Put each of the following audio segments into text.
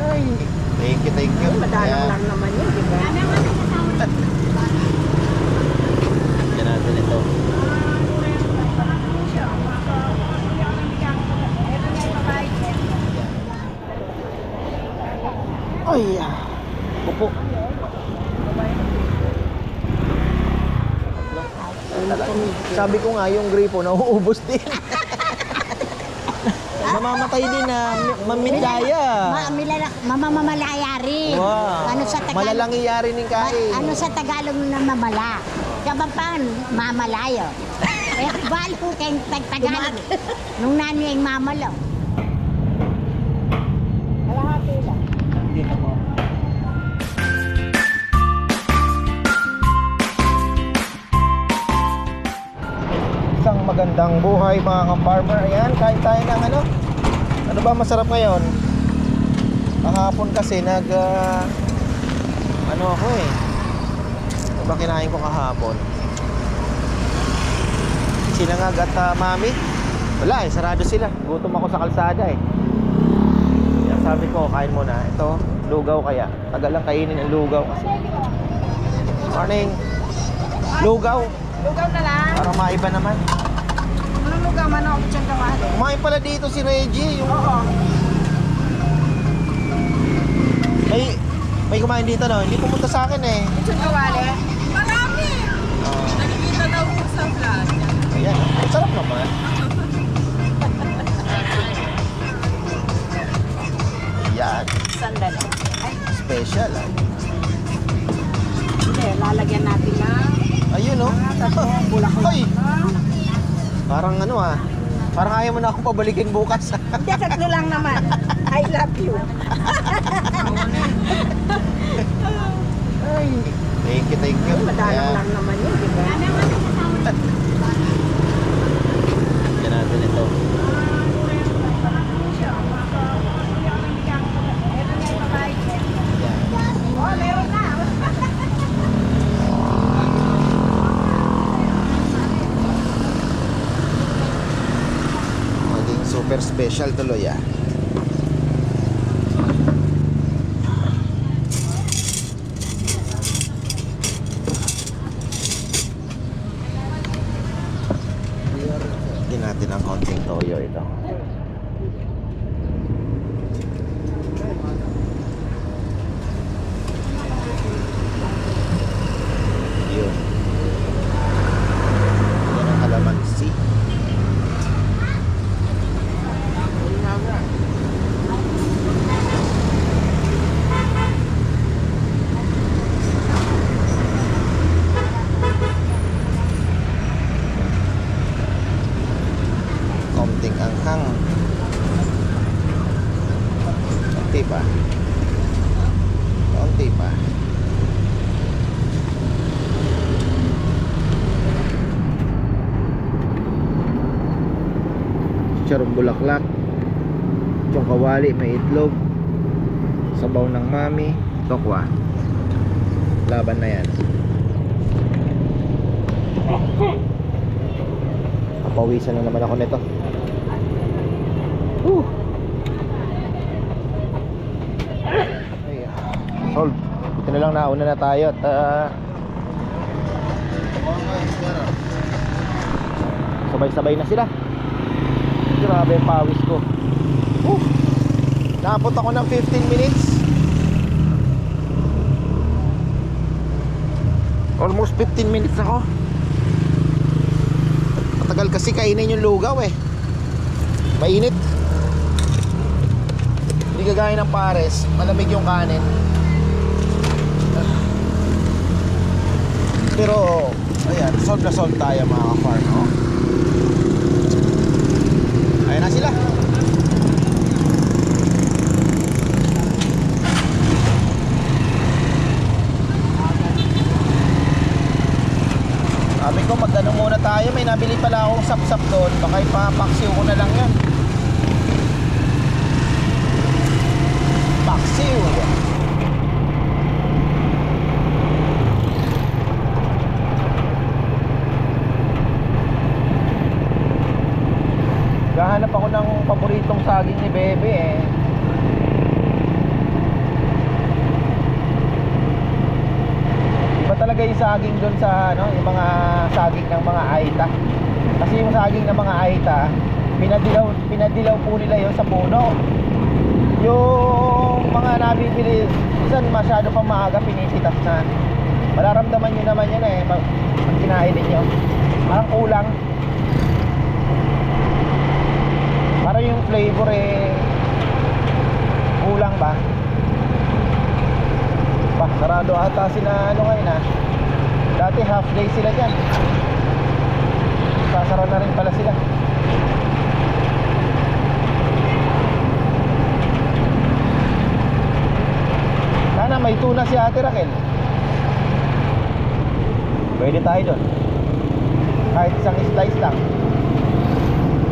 Ay, thank you, thank you. Madalang lang naman yun, di ba? Yan natin ito. Ay, ah. Sabi ko nga, yung gripo, nauubos din. Mamamatay din na mamindaya. Ma milala, mamamalayari. Wow. Ano sa Tagalog? Malalang iyari ng Ma- kain. ano sa Tagalog na mamala? Kabapan, mamalayo. eh, balo kayong tag Tagalog. Nung nani ang mamalo. Kalahati lang. Isang magandang buhay mga ka-farmer. Ayan, kain tayo ng ano? Ano ba masarap ngayon? Kahapon kasi nag... ah, ano ako eh. Ano ba kinain ko kahapon? Sinangag at ah, mami? Wala eh, sarado sila. Gutom ako sa kalsada eh. Kaya sabi ko, kain muna. Ito, lugaw kaya. Tagal lang kainin ang lugaw kasi. Morning! Lugaw! Lugaw na lang. Para maiba naman. Anong lugaw man ako dyan kawali? Kumain pala dito si Reggie. Yung Oo. may may kumain dito no. Hindi pumunta sa akin eh. Dyan kawali? Marami. Oh, Nakikita daw ko sa vlog. ayan. Ang sarap naman. Yan. Sandali. Ay, Special ah. hindi. Lalagyan natin ng Ayun oh. bulaklak. Ay! Parang ano ah. Parang ayaw mo na akong pabalikin bukas. Hindi, tatlo lang naman. I love you. Ay. Thank you, thank you. Madalang Ayan. lang naman yun, di ba? Yan natin ito. Yan. Oh, meron na. Maging super special tuloy ah. Natin ng konting toyo ito. Yun. Yan ang kalamansi. konting anghang konti pa konti pa charong bulaklak yung kawali may itlog sabaw ng mami tokwa laban na yan Papawisan na naman ako nito. Whew. Ay, ah, solve. Ito na lang nauna na tayo at ah, sabay-sabay na sila. Grabe yung pawis ko. Whew. Naabot ako ng 15 minutes. Almost 15 minutes ako. Matagal kasi kainin yung lugaw eh. Mainit. Hindi kagaya ng pares, malamig yung kanin. Pero, ayan, solve na solve tayo mga ka-farm. Oh. Ayan na sila. Sabi ko magtanong tayo, may nabili pala akong sapsap doon, baka ipapaksiw ko na lang yan. Paksiw. Gahanap ako ng paborito tong saging ni Bebe eh. Iba talaga yung saging doon sa ano, yung mga saging ng mga Aita. Kasi yung saging ng mga Aita, pinadilaw pinadilaw po nila yon sa puno. Yung mga nabibili, minsan masyado pang maaga pinisitas na. Mararamdaman nyo naman yan eh, pag pag kinain ninyo. Parang kulang. Parang yung flavor eh, kulang ba? Ba, sarado ata sila ano ngayon ah. Dati half day sila dyan. Sasara na rin pala sila. Sana may tuna si Ate Raquel. Pwede tayo doon. Kahit isang slice lang.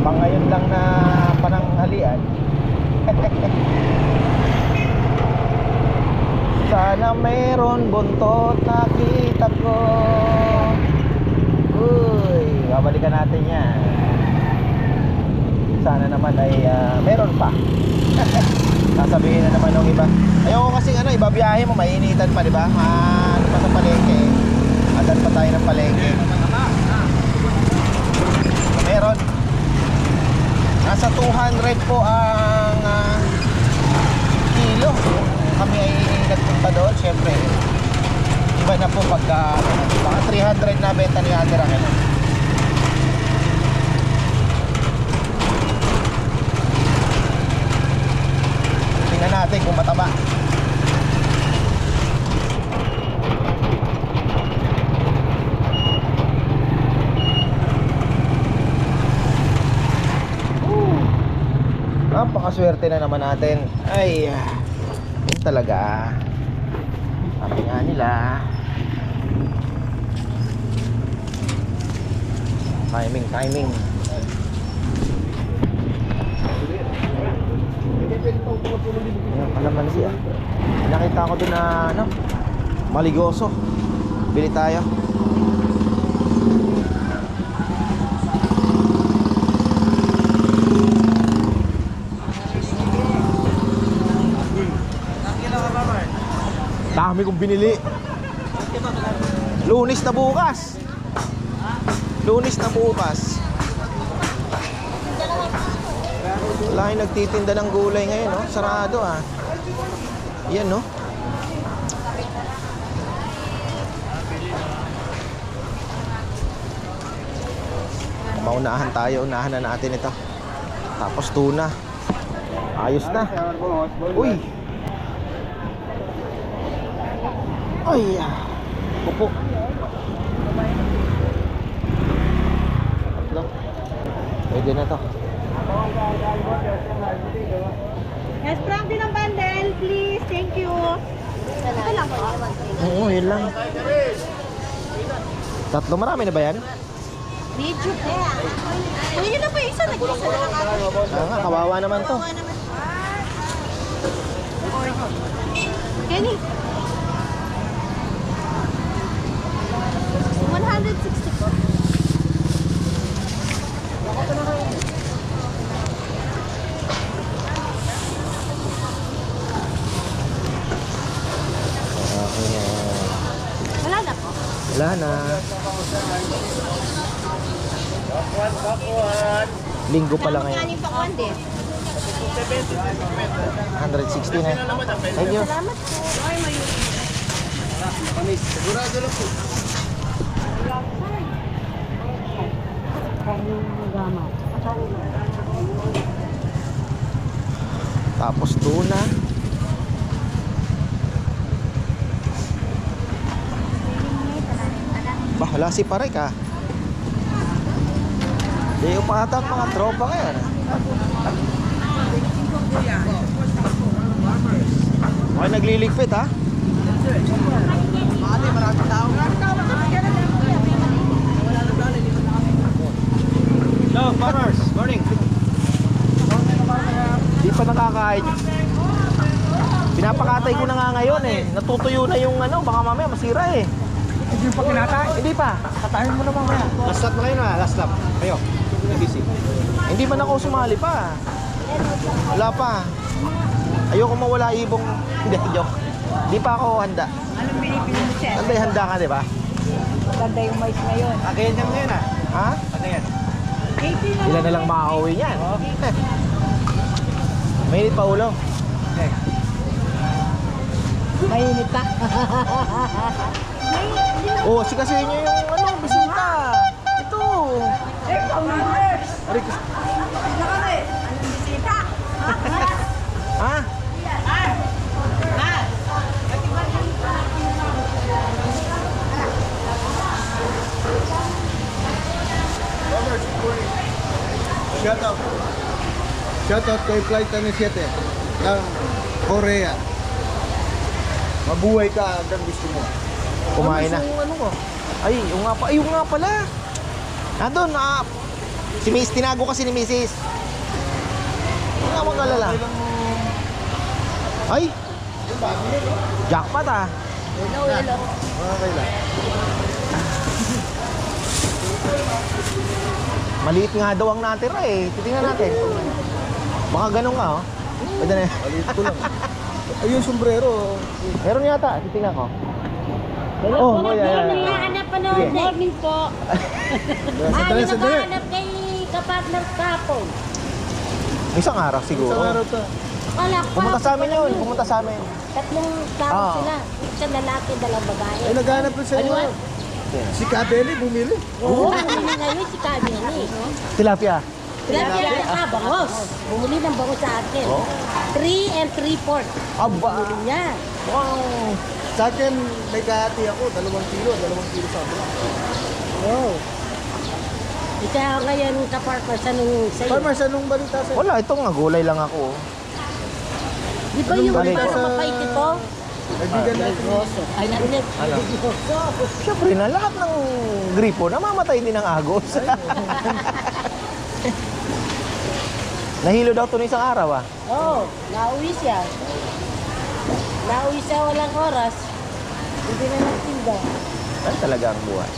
Pang ngayon lang na pananghalian. Sana meron buntot nakita ko. Uy, babalikan natin yan. Sana naman ay ah, meron pa. Sasabihin na naman ng iba. Ayoko kasi ano, iba biyahe mo, mainitan pa, di ba? Ah, ano pa sa palengke. Adan pa tayo ng palengke. Meron. Nasa 200 po ang ah, kilo. Kami ay nagpunta doon, syempre. Iba na po pagka mga 300 na benta ni Ate Raquel. Tingnan natin kung mataba. Napakaswerte na naman natin. Ay, yun talaga. Sabi nga nila. Timing, timing. Ayan, kalamansi ah. Nakita ko dun na ano, maligoso. Bili tayo. Dami kong binili. Lunis na bukas. Lunis na bukas. Wala yung nagtitinda ng gulay ngayon, no? Sarado, ah. Yan, no? Maunahan tayo, unahan na natin ito. Tapos tuna. Ayos na. Uy! Ay! ah. Tatlo. Pwede na to. Yes, Frank din ang bundle, please. Thank you. Ito lang po. Oo, yun lang. Tatlo, marami na ba yan? Medyo po. Kunin niyo na po isa. Nag-isa na lang. Ah, kawawa naman to. Kenny. 160 po. Okay, ah, Wala na po. wala na. Linggo pa lang ngayon. Kanin pa ko, hindi. 160 na. Thank you. Salamat po. Ay, may Tapos tuna. Bah, wala si Parek ah. Di umatak mga tropa ngayon. Okay, nagliligpit ha? Hello, farmers. Morning. Di pa nakakain. Pinapakatay ko na nga ngayon eh. Natutuyo na yung ano, baka mamaya masira eh. Hindi pa kinatay. Hindi pa. Katayin mo na mamaya. Last lap na kayo na, last lap. Kayo. Busy. Hindi man ako sumali pa. Wala pa. Ayoko mawala ibong. Hindi, joke. Di pa ako handa. Anong binibili mo, sir? Handa, handa ka, di ba? Maganda yung mais ngayon. Akin yan ngayon ah. Ha? Ano yan? 80 na Ilan na lang makakauwi niyan? Mainit pa ulo. Eh, Mainit pa. Oh, sikasuhin niyo yung ano, bisita. Aray ko. Ha? Shout out. Shout out kay Flight 7 ng Korea. Mabuhay ka hanggang gusto mo. Kumain na. Ano ko? Ay, yung nga pa, ay, yung nga pala. Nandun, ah. Si Miss, tinago kasi ni Mrs. Huwag nga mag-alala. Ay! Jackpot ah. Okay lang. Maliit nga daw ang natira eh. Titingnan natin. Baka ganun nga oh. Pwede na. Maliit ko lang. Ay, yung sombrero. Meron yata. Titingnan ko. Oh, oh, yeah, yeah, yeah. Naghahanap pa noon. Sige. Morning po. Sandali, sandali. naghahanap kay kapartner kapon. Isang araw siguro. Isang araw to. Wala Pumunta sa amin yun. Pumunta sa amin. Tatlong tao Ah. sila. Isa lalaki, dalawang babae. Ay, naghanap ko sa inyo. Si Kabeli bumili. Oo, bumili ngayon si Camille. Tilapia. Grabe yan ka, bangos. Bumili ng bangos sa akin. Oh. 3 and 3 fourth. Aba. Bumili niya. Wow. Sa akin, may kahati ako. Dalawang kilo. Dalawang kilo sa akin. Wow. Ika ngayon kapartner sa nung sa'yo. Farmers, anong balita sa'yo? Wala, ito nga. Gulay lang ako. Di ba Anong yung balita sa- mapait ito? Kaibigan natin. Ay, narinig. Ano? Siyempre na, lahat ng gripo namamatay din ng agos. Nahilo daw ito ng isang araw ah. Oo, oh, nauwi siya. Nauwi siya walang oras. Hindi na nagtinda. Ano talaga ang buhay?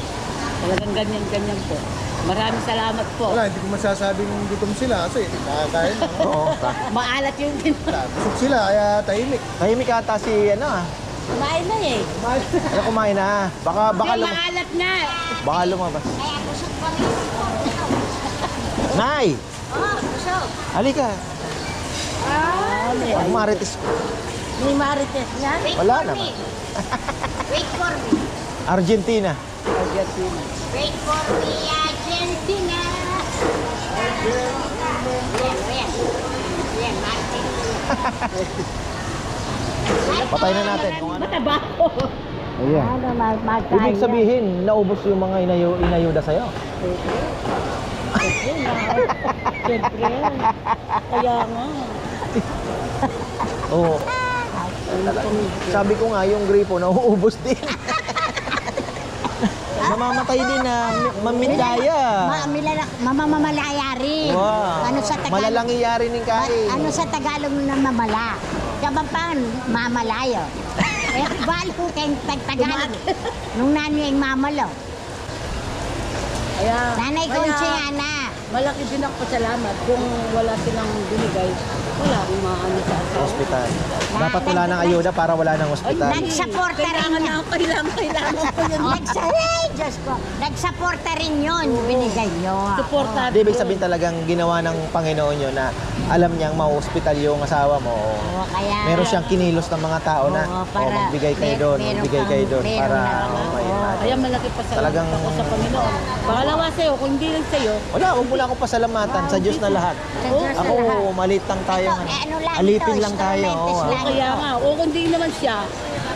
Talagang ganyan-ganyan po. Maraming salamat po. Wala, hindi ko masasabing gutom sila kasi nakakain na. Oo. Maalat yung ginawa. Busog sila, kaya tahimik. Tahimik ata si ano ah. Kumain na eh. Ano kumain na? Baka, baka, Ay, lum- maalat na. baka lumabas. Kaya busog pa rin. Nay! Oh, busog. Halika. Ah, may, Pag marites, may marites niya. Wait Wala for naman. me. Wait for me. Argentina. Wait for me, Argentina. Patay na natin. Mataba ko. Ayan. Ano. Ibig sabihin, naubos yung mga inayo, inayuda sa'yo. Siyempre. Kaya nga. Oo. Sabi ko nga, yung gripo, nauubos din. Namamatay din na mamindaya. Ma, milala, mamamamalaya rin. Wow. Ano sa Tagalog? Malalang iyari ng Ma- kain. ano sa Tagalog na mamala? Kabapan, mamalayo. Eh, balo kayong tag Tagalog. Nung nanay yung mamalo. Kaya, Nanay ko kaya, si Ana. malaki din ako pasalamat kung wala silang binigay. Wala akong maano sa asawa. Hospital. Dapat wala ng ayuda para wala ng hospital. Nagsaporta rin Kailangan na, kailangan, kailangan ko yun. Nagsa Ay, Diyos ko. Nagsaporta rin yun. Binigay nyo. Suporta. Hindi, ibig sabihin talagang ginawa ng Panginoon yun na alam niyang ma-hospital yung asawa mo. Oo, kaya... Meron siyang kinilos ng mga tao na Oo, oh, para- magbigay kayo mer- doon, meron magbigay kayo kang- doon meron para na- oh, may oo. imagine. Kaya malaki pasalamat Talagang- ako sa Panginoon. Pangalawa sa'yo, kung hindi lang sa'yo, Wala, huwag mo na akong pasalamatan. Sa Diyos na lahat. Sa Diyos na Ako, lahat. maliit lang tayo. Ito, eh, ano lang Alipin ito, lang tayo. instrumentos oo, ah. lang. kaya nga, o kung hindi naman siya,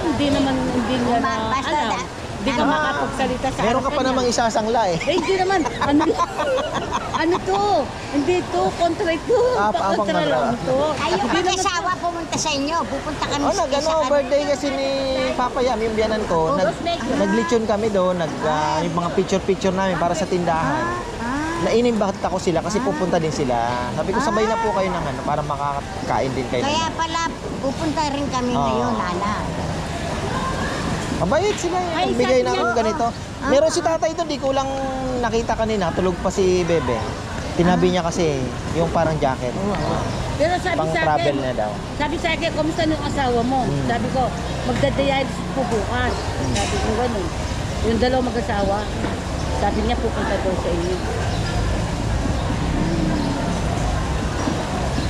hindi naman, hindi niya na Ba- basta alam. da- Hindi ka ano- makapagsalita sa Meron ka pa namang isasangla eh. Eh, hindi naman. Ano ano to? Hindi to. Kontra ito. Ah, paapang Kontra na lang to. Ay, yung mag-asawa pumunta sa inyo. Pupunta kami Oh, sa isa ano, birthday kasi ni Papa Yam, yung biyanan ko. Nag, naglitsyon kami doon, nag, ah, yung mga picture-picture namin para sa tindahan. Ah, Nainimbat ako sila kasi pupunta din sila. Sabi ko, sabay na po kayo ng ano, para makakain din kayo. kaya pala, pupunta rin kami Oo. ngayon, Ana. Mabait sila yung Ay, nagbigay sabi ng niya, ganito. Ah. Meron si tatay doon, di ko lang nakita kanina. Tulog pa si Bebe. Tinabi niya kasi yung parang jacket. Pero sabi Pang sa travel akin, na daw. sabi sa akin, kumusta yung asawa mo? Hmm. Sabi ko, magdadialysis po bukas. Sabi ko ganun. Yung dalawang mag-asawa, sabi niya pupunta daw sa inyo.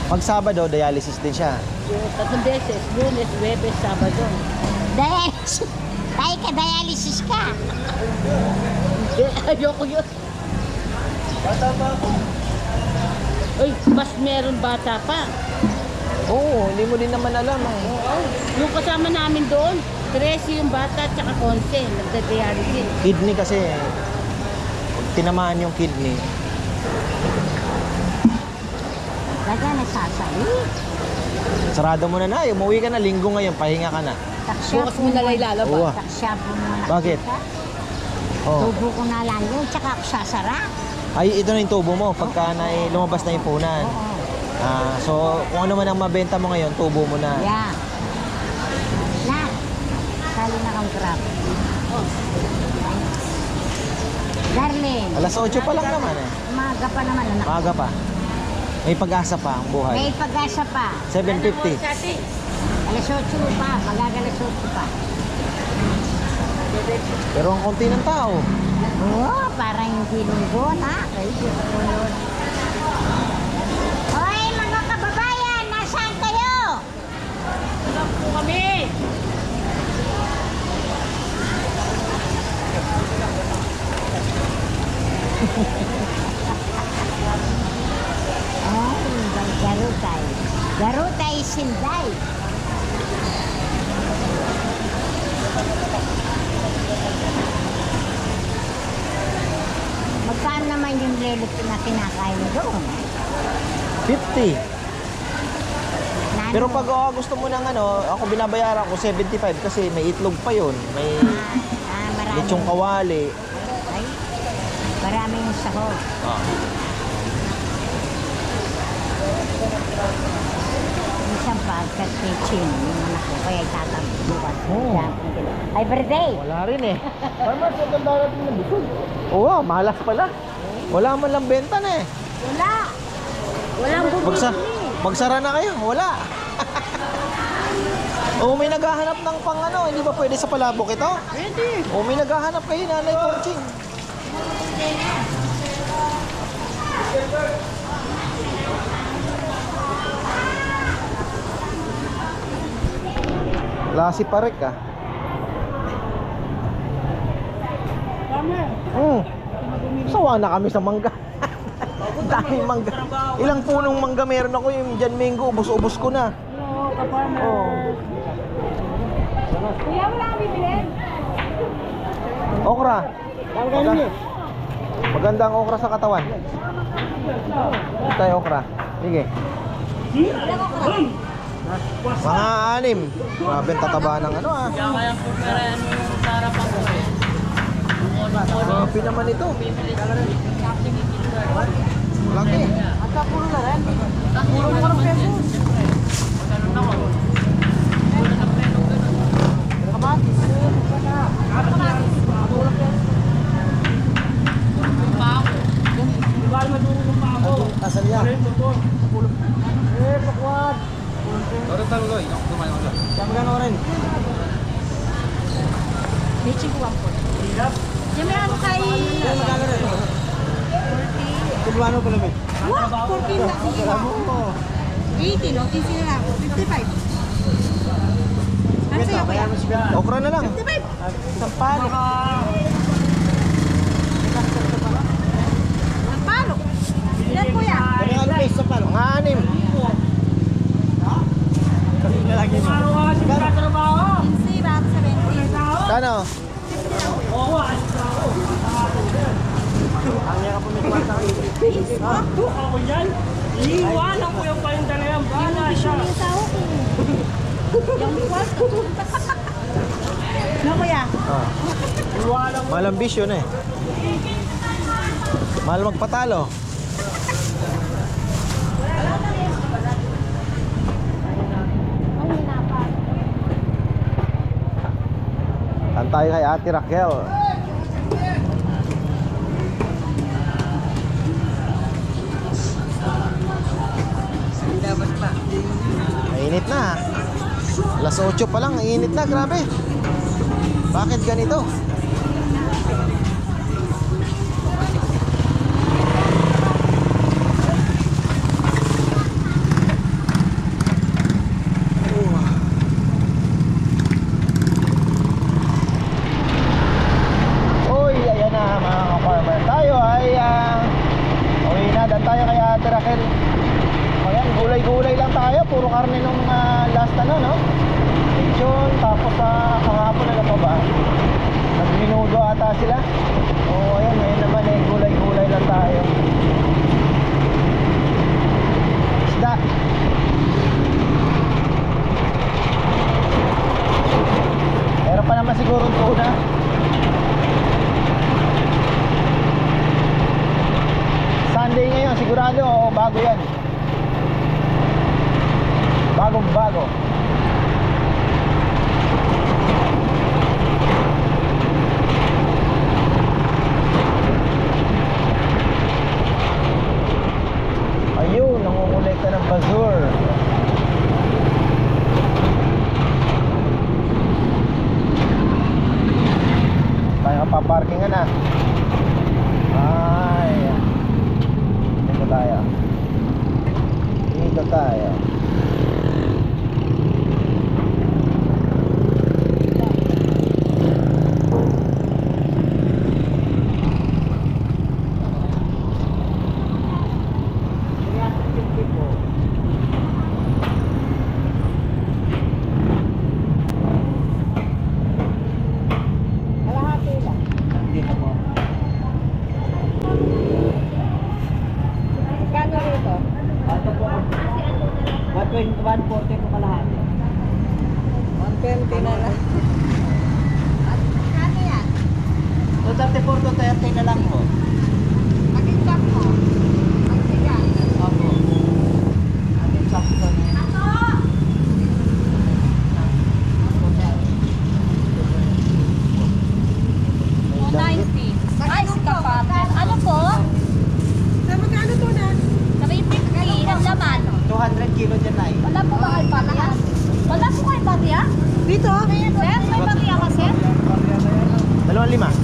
Pag Sabado, dialysis din siya. Yung tatlong beses, lunes, webes, sabado. Dialysis. Tayo ka, dialysis ka. Ayoko yun. Bata pa ako. Ay, mas meron bata pa. Oo, hindi mo din naman alam. Eh. Yung kasama namin doon, 13 yung bata at saka 11, nagda-dialysis. Kidney kasi, pag tinamaan yung kidney, Daga nasasali. sarado mo na na. Umuwi ka na, linggo ngayon, pahinga ka na. Bukas mo na lang ilalabas. Oo. Taksya po mo na. Bakit? Oh. Tubo ko na lang yun, tsaka ako sasara. Ay, ito na yung tubo mo pagka na, eh, lumabas na yung punan. Oo. Ah, so, kung ano man ang mabenta mo ngayon, tubo mo na. Yeah. Na. Sali na kang crap. Darling. Alas 8 pa lang naman eh. Umaga pa naman, anak. Maaga pa. May pag-asa pa ang May buhay. pag-asa pa. 7.50. Alas 8 pa. Magagalas 8 pa. Pero ang konti ng tao. Oo, parang hindi lunggo na. Ay, susunod. Hoy, mga kababayan! Nasaan kayo? po kami. Ay, garutay. Garutay sinday. Magkano naman yung lelit na kinakain doon? 50. Nano? Pero pag oh, gusto mo ng ano, ako binabayaran ko 75 kasi may itlog pa yon, May Ah, ah, marami. lechong kawali. Ay, maraming sahog. Ah. Minsan pagka-teaching, yung anak kaya tatabukan. Oo. Ay, birthday! Wala rin eh. Mama, sa ganda natin ng busog. Oo, malas pala. Wala man lang benta na eh. Wala! Walang bumili. Magsa magsara na kayo, wala. Oo, may naghahanap ng pang ano, hindi ba pwede sa palabok ito? Pwede. Oo, may naghahanap kayo, nanay Pongching. Lasi parek ah. Hmm. Sawa na kami sa mangga. Daming mangga. Ilang punong mangga meron ako yung Jan Mingo, ubos-ubos ko na. Oh. Kuya, wala kang bibilin. Okra. Maganda, maganda ang okra sa katawan. Ito okra. Sige. Mga anim. Grabe ang tataba ng ano ah. Grabe naman ito. Laki. Asan yan? Eh, pakwad. Orang tahu loh, yang tu mana mana. Siya magano rin. Yung may ano kay... Magano rin. Kublano pala ba? What? 14 na. Sige mo. 80, no? 15 na lang. 55. Ano sa'yo, kuya? Okra na lang. 55. Isang palo. Ang palo. Ilan, kuya? Kaya ano guys, sa palo? Mga anim. Lalaki mo. 15, bakit 70? Kano? Iiwanan ko yung palinda na yan. Bahala siya. Yung tao ko. Yung kwarto. No, kuya? Ah. Malambis yun eh. Mahal magpatalo. tayo kay Ate Raquel. Mainit na. Alas 8 pa lang, init na, grabe. Bakit ganito? ata sila. kilo dyan na eh. Wala po ba kayo barya? Wala po kayo barya? Dito? Sir, may barya ka, sir? Dalawang lima.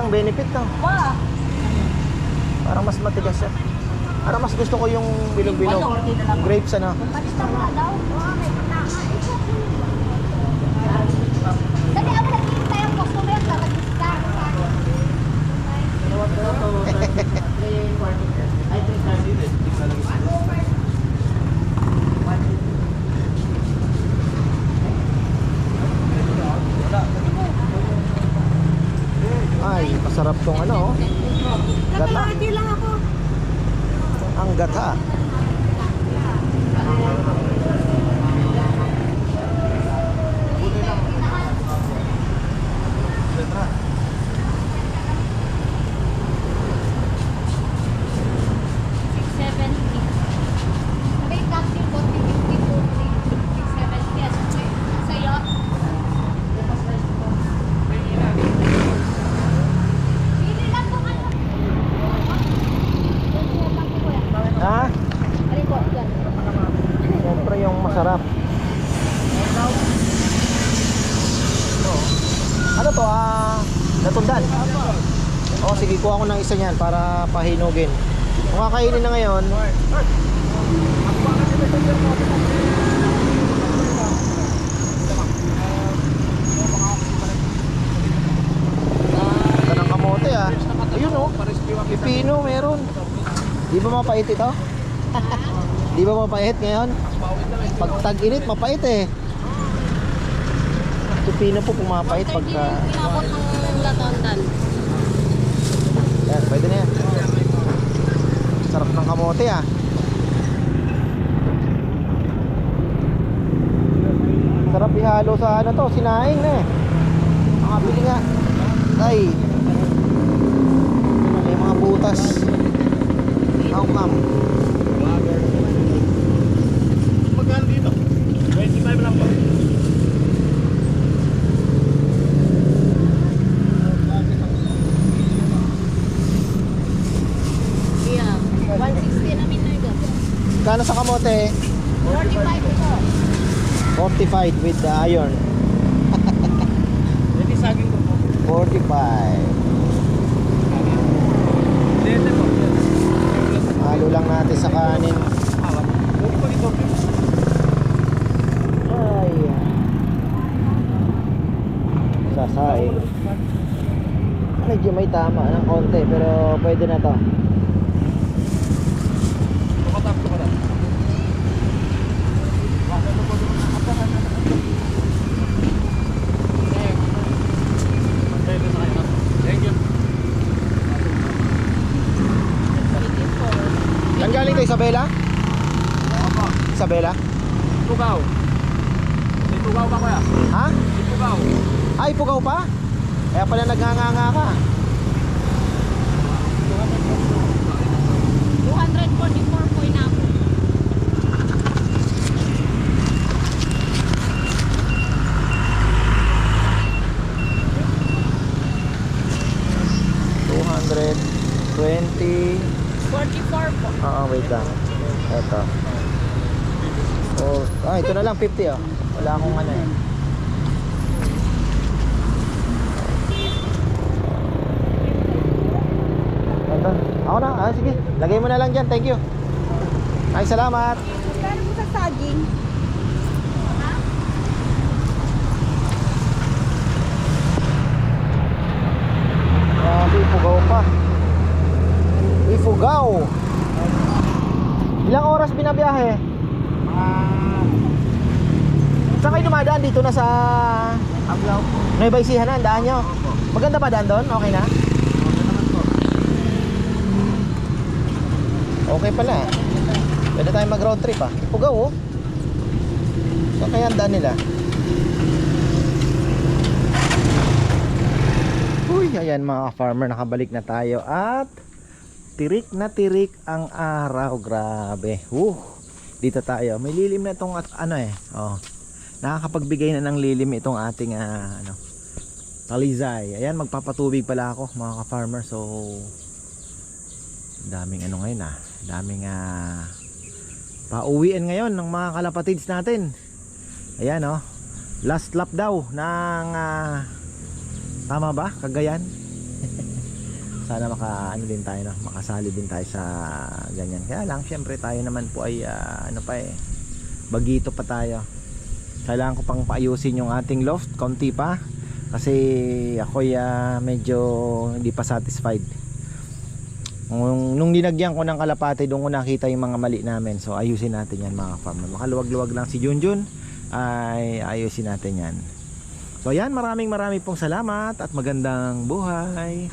ng benefit no? Wow. Parang mas matigas siya. Parang mas gusto ko yung bilog-bilog. Grape sana. Patita mo daw. kuha ko ng isa niyan para pahinugin. Kung kakainin na ngayon. Ganda ng kamote ah. Ayun oh. Pipino meron. Di ba mapait ito? Di ba mapait ngayon? Pag tag-init, mapait eh. Pipino po pumapait pagka... Pinakot ng latondan. Pwede na yan. Sarap ng kamote ah. Sarap ihalo sa ano to, sinaing na eh. Makabili nga. Ay. May mga butas. How come? Magkano dito? Kamote? 45 ito. 45 with the iron. Hindi saging ko po. 45. Dete po. Halo lang natin sa kanin. Ay. Sasaing. Medyo may tama ng konti pero pwede na to. 150 oh. Wala akong ano eh. Ito. Ako na. Ah, sige. Lagay mo na lang dyan. Thank you. Ay, salamat. Magkano mo sa saging? Ah, Grabe, ipugaw pa. Ifugaw. Ilang oras binabiyahe? Ah... Uh, Saan kayo dumadaan dito na sa Ablaw. Nueva Ecija na, ang daan nyo? Maganda ba daan doon? Okay na? Okay pala. Pwede tayo mag road trip ah. Ifugaw oh. Saan kaya ang daan nila? Uy, ayan mga farmer, nakabalik na tayo at tirik na tirik ang araw. Grabe. Uh, dito tayo. May lilim na itong at- ano eh. Oh. Nakakapagbigay na ng lilim itong ating ah, ano, talizay. Ayan, magpapatubig pala ako mga ka-farmer. So, daming ano ngayon ah. Daming ah, pauwian ngayon ng mga kalapatids natin. Ayan oh. Last lap daw ng ah, Tama ba? Cagayan? Sana maka ano din tayo no? makasali din tayo sa ganyan. Kaya lang syempre tayo naman po ay ah, ano pa eh bagito pa tayo. Kailangan ko pang paayusin yung ating loft konti pa kasi ako ya medyo hindi pa satisfied. Nung, nung dinagyan ko ng kalapate doon ko nakita yung mga mali namin. So ayusin natin yan mga farmer. Makaluwag-luwag lang si Junjun ay ayusin natin yan. So yan, maraming maraming pong salamat at magandang buhay.